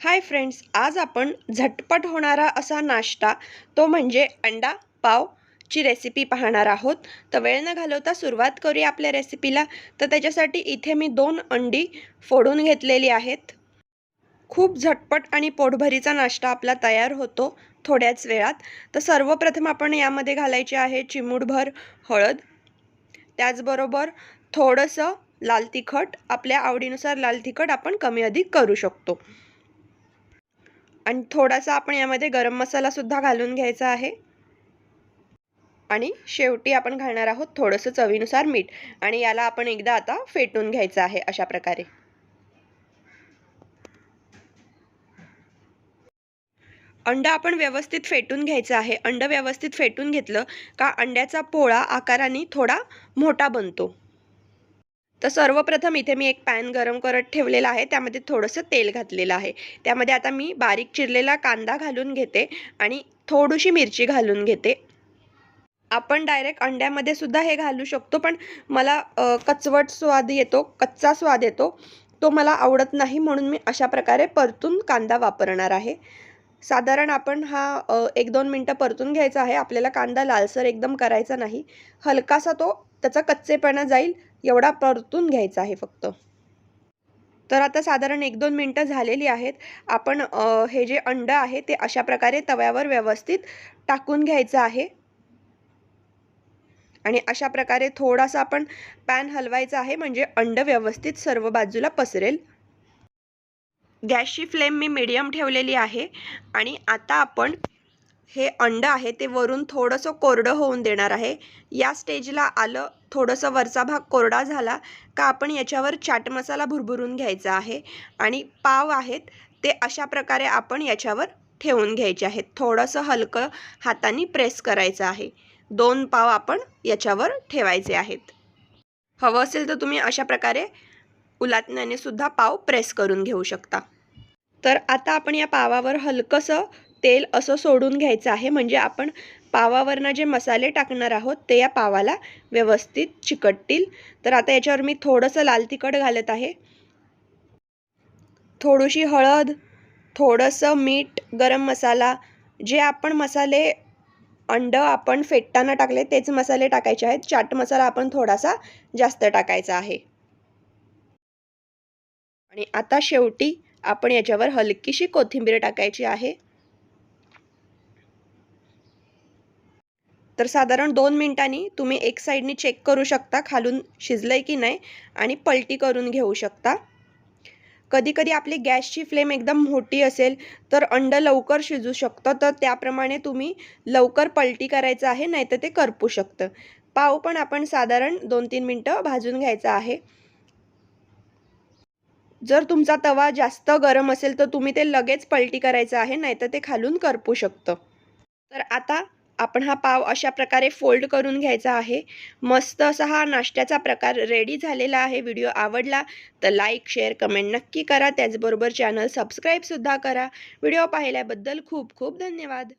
Hi friends आज आपण झटपट होणारा असा नाश्ता तो म्हणजे अंडा पाव ची रेसिपी पाहणार आहोत. तर वेळ न घालवता सुरुवात करूया आपल्या रेसिपीला तर त्याच्यासाठी इथे मी दोन अंडी फोडून घेतलेली आहेत. खूप झटपट आणि पोटभरीचा नाश्ता आपला तयार होतो थोड्याच वेळात. तर सर्वप्रथम आपण यामध्ये घालायचे आहे चिमूटभर हळद. त्याचबरोबर थोडंसं लाल तिखट. आपल्या आवडीनुसार लाल तिखट आपण कमी अधिक करू शकतो. आणि थोडासा आपण यामध्ये गरम मसालासुद्धा घालून घ्यायचा आहे. आणि शेवटी आपण घालणार आहोत थोडंसं चवीनुसार मीठ. आणि याला आपण एकदा आता फेटून घ्यायचं आहे अशा प्रकारे. अंड आपण व्यवस्थित फेटून घ्यायचं आहे. अंड व्यवस्थित फेटून घेतलं का अंड्याचा पोळा आकाराने थोडा मोठा बनतो. तर सर्वप्रथम इथे मी एक पॅन गरम करत ठेवलेला आहे. त्यामध्ये थोडंसं तेल घातलेलं आहे. त्यामध्ये आता मी बारीक चिरलेला कांदा घालून घेते आणि थोडीशी मिरची घालून घेते. आपण डायरेक्ट अंड्यामध्ये सुद्धा हे घालू शकतो पण मला कचवट स्वाद येतो कच्चा स्वाद येतो. तो मला आवडत नाही म्हणून मी अशा प्रकारे परतून कांदा वापरणार आहे. साधारण आपण हा एक दोन मिनटं परतून घ्यायचा आहे. आपल्याला कांदा लालसर एकदम करायचा नाही. हलकासा तो त्याचा कच्चेपणा जाईल. एवढा परतून घ्यायचा आहे फक्त. तर आता साधारण एक दोन मिनटं झालेली आहेत. आपण हे जे अंड आहे ते अशा प्रकारे तव्यावर व्यवस्थित टाकून घ्यायचं आहे. आणि अशा प्रकारे थोडासा आपण पॅन हलवायचा आहे म्हणजे अंड व्यवस्थित सर्व बाजूला पसरेल. गॅसची फ्लेम मी मीडियम ठेवलेली आहे. आणि आता आपण हे अंड आहे ते वरून थोडंसं कोरडं होऊन देणार आहे. या स्टेजला आलं थोडंसं वरचा भाग कोरडा झाला का आपण याच्यावर चाट मसाला भुरभुरून घ्यायचा आहे आणि पाव आहेत ते अशा प्रकारे आपण याच्यावर ठेवून घ्यायचे आहेत. थोडंसं हलकं हाताने प्रेस करायचं आहे. दोन पाव आपण याच्यावर ठेवायचे आहेत. हवं असेल तर तुम्ही अशा प्रकारे उलातण्याने सुद्धा पाव प्रेस करून घेऊ शकता. तर आता आपण या पावावर हलकंसं तेल असं सोडून घ्यायचं आहे. म्हणजे आपण पावावरनं जे मसाले टाकणार आहोत ते या पावाला व्यवस्थित चिकटतील. तर आता याच्यावर मी थोडंसं लाल तिखट घालत आहे. थोडीशी हळद थोडंसं मीठ गरम मसाला जे आपण मसाले अंड आपण फेटताना टाकले तेच मसाले टाकायचे आहेत. चाट मसाला आपण थोडासा जास्त टाकायचा आहे. आणि आता शेवटी आपण याच्यावर हलकीशी कोथिंबीर टाकायची आहे. तर साधारण दोन मिनटांनी तुम्ही एक साईडनी चेक करू शकता खालून शिजलं आहे की नाही आणि पलटी करून घेऊ शकता. कधीकधी आपली गॅसची फ्लेम एकदम मोठी असेल तर अंड लवकर शिजू शकतं तर त्याप्रमाणे तुम्ही लवकर पलटी करायचं आहे नाही तर ते करपू शकतं. पाव पण आपण साधारण दोन तीन मिनटं भाजून घ्यायचा आहे. जर तुमचा तवा जास्त गरम असेल तर तुम्ही ते लगेच पलटी करायचं आहे नाहीतर ते खालून करपू शकतं. तर आता आपण हा पाव अशा प्रकारे फोल्ड करून घ्यायचा आहे. मस्त असा हा नाश्त्याचा प्रकार रेडी झालेला आहे. व्हिडिओ आवडला तर लाईक शेअर कमेंट नक्की करा. त्याचबरोबर चॅनल सबस्क्राईबसुद्धा करा. व्हिडिओ पाहिल्याबद्दल खूप खूप धन्यवाद.